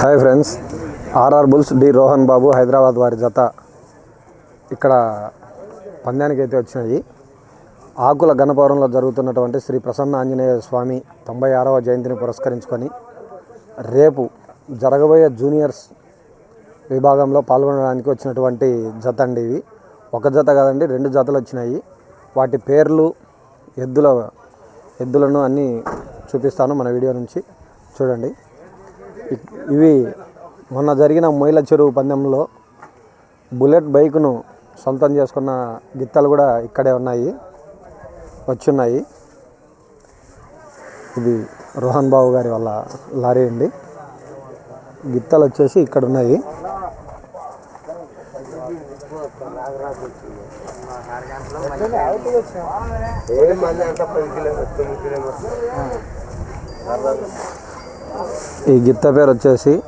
Hi friends RR bulls D Rohan Babu Hyderabad వారి జత. ఇక్కడ పందానికి అయితే వచ్చినాయి. ఆకుల గణపవరంలో జరుగుతున్నటువంటి శ్రీ ప్రసన్న ఆంజనేయ స్వామి తొంభై ఆరవ జయంతిని పురస్కరించుకొని రేపు జరగబోయే జూనియర్స్ విభాగంలో పాల్గొనడానికి వచ్చినటువంటి జత అండి ఇవి. ఒక జత కాదండి రెండు జతలు వచ్చినాయి. వాటి పేర్లు ఎద్దుల ఎద్దులను అన్నీ చూపిస్తాను మన వీడియో నుంచి. చూడండి. ఇవి మొన్న జరిగిన మొయిల చెరువు పందెంలో బుల్లెట్ బైక్ను సొంతం చేసుకున్న గిత్తలు కూడా ఇక్కడే ఉన్నాయి వచ్చున్నాయి. ఇది రోహన్ బాబు గారి వాళ్ళ లారీ అండి. గిత్తలు వచ్చేసి ఇక్కడ ఉన్నాయి ఈ గిత్త పేరు వచ్చేసి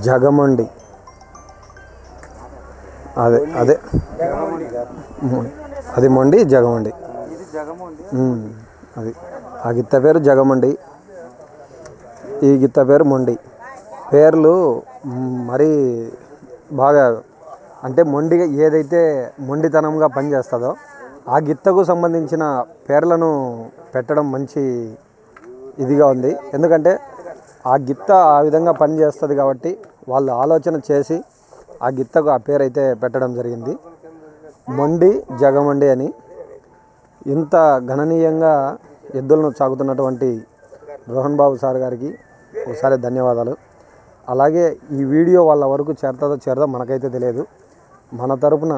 జగమండి. అదే అదే. మొ- అది మొండి జగమండి. అది. ఆ గిత్త పేరు జగమండి. ఈ గిత్త పేరు మొండి. పేర్లు మరీ బాగా అంటే మొండిగా ఏదైతే మొండితనంగా పనిచేస్తుందో ఆ గిత్తకు సంబంధించిన పేర్లను పెట్టడం మంచి ఇదిగా ఉంది. ఎందుకంటే ఆ గిత్త ఆ విధంగా పనిచేస్తుంది కాబట్టి వాళ్ళు ఆలోచన చేసి ఆ గిత్తకు ఆ పేరు అయితే పెట్టడం జరిగింది. మొండి జగమండి అని ఇంత గణనీయంగా ఎద్దులను సాగుతున్నటువంటి రోహన్ బాబు సార్ గారికి ఒకసారి ధన్యవాదాలు. అలాగే ఈ వీడియో వాళ్ళ వరకు చేరుతుందో చేరదో మనకైతే తెలియదు. మన తరపున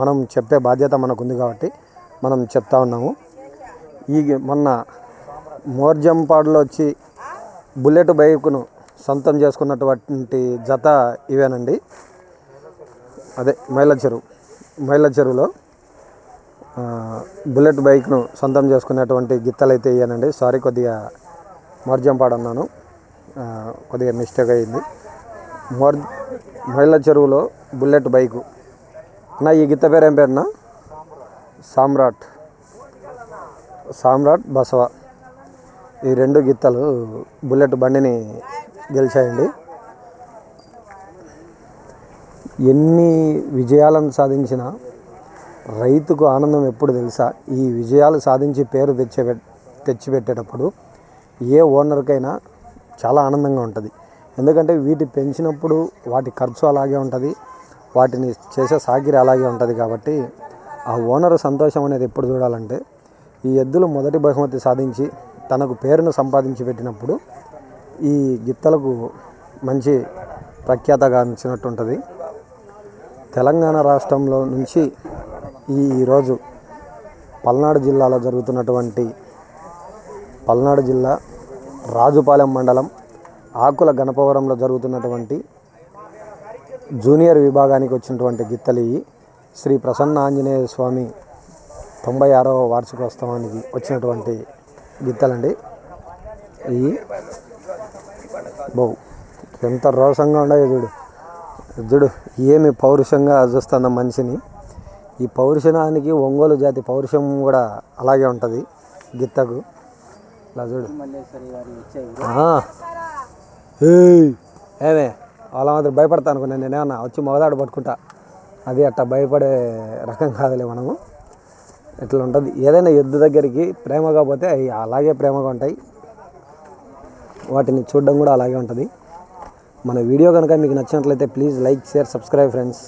మనం చెప్పే బాధ్యత మనకుంది కాబట్టి మనం చెప్తా ఉన్నాము. ఈ మొన్న మోర్జంపాడులో వచ్చి బుల్లెట్ బైకును సొంతం చేసుకున్నటువంటి జత ఇవేనండి. అదే మైల చెరువు మైల చెరువులో బుల్లెట్ బైక్ను సొంతం చేసుకునేటువంటి గిత్తలు అయితే ఇయ్యానండి. సారీ కొద్దిగా మర్జంపాడన్నాను కొద్దిగా మిస్టేక్ అయింది. మోర్ మైళ్ళ చెరువులో బుల్లెట్ బైకు. నా ఈ గిత్త పేరు ఏం పేరునా? సామ్రాట్. సామ్రాట్ బసవ. ఈ రెండు గిత్తలు బుల్లెట్ బండిని గెలిచాయండి. ఎన్ని విజయాలను సాధించినా రైతుకు ఆనందం ఎప్పుడు తెలుసా? ఈ విజయాలు సాధించి పేరు తెచ్చే తెచ్చిపెట్టేటప్పుడు ఏ ఓనర్కైనా చాలా ఆనందంగా ఉంటుంది. ఎందుకంటే వీటి పెంచినప్పుడు వాటి ఖర్చు అలాగే ఉంటుంది వాటిని చేసే సాకిరి అలాగే ఉంటుంది కాబట్టి ఆ ఓనర్ సంతోషం అనేది ఎప్పుడు చూడాలంటే ఈ ఎద్దులు మొదటి బహుమతి సాధించి తనకు పేరును సంపాదించి పెట్టినప్పుడు ఈ గిత్తలకు మంచి ప్రఖ్యాత గాంచినట్టు ఉంటుంది తెలంగాణ రాష్ట్రంలో నుంచి ఈ ఈరోజు పల్నాడు జిల్లాలో జరుగుతున్నటువంటి పల్నాడు జిల్లా రాజుపాలెం మండలం ఆకుల గణపవరంలో జరుగుతున్నటువంటి జూనియర్ విభాగానికి వచ్చినటువంటి గిత్తలు శ్రీ ప్రసన్న ఆంజనేయ స్వామి తొంభై ఆరవ వార్షికోత్సవానికి వచ్చినటువంటి గిత్తలండి. ఇవి బావు ఎంత రోషంగా ఉండయో చూడు. చూడు ఏమి పౌరుషంగా చూస్తున్న మనిషిని. ఈ పౌరుషానికి ఒంగోలు జాతి పౌరుషం కూడా అలాగే ఉంటుంది గిత్తకు. ఇలా చూడు. ఏమే వాళ్ళ మాత్రం భయపడతా అనుకున్నాను నేనేమన్నా వచ్చి మొగదాడు పట్టుకుంటా. అది అట్ట భయపడే రకం కాదులే మనము. ఇట్లా ఉంటుంది. ఏదైనా ఎద్దు దగ్గరికి ప్రేమగా పోతే అవి అలాగే ప్రేమగా ఉంటాయి. వాటిని చూడడం కూడా అలాగే ఉంటుంది. మన వీడియో కనుక మీకు నచ్చినట్లయితే please like share subscribe friends.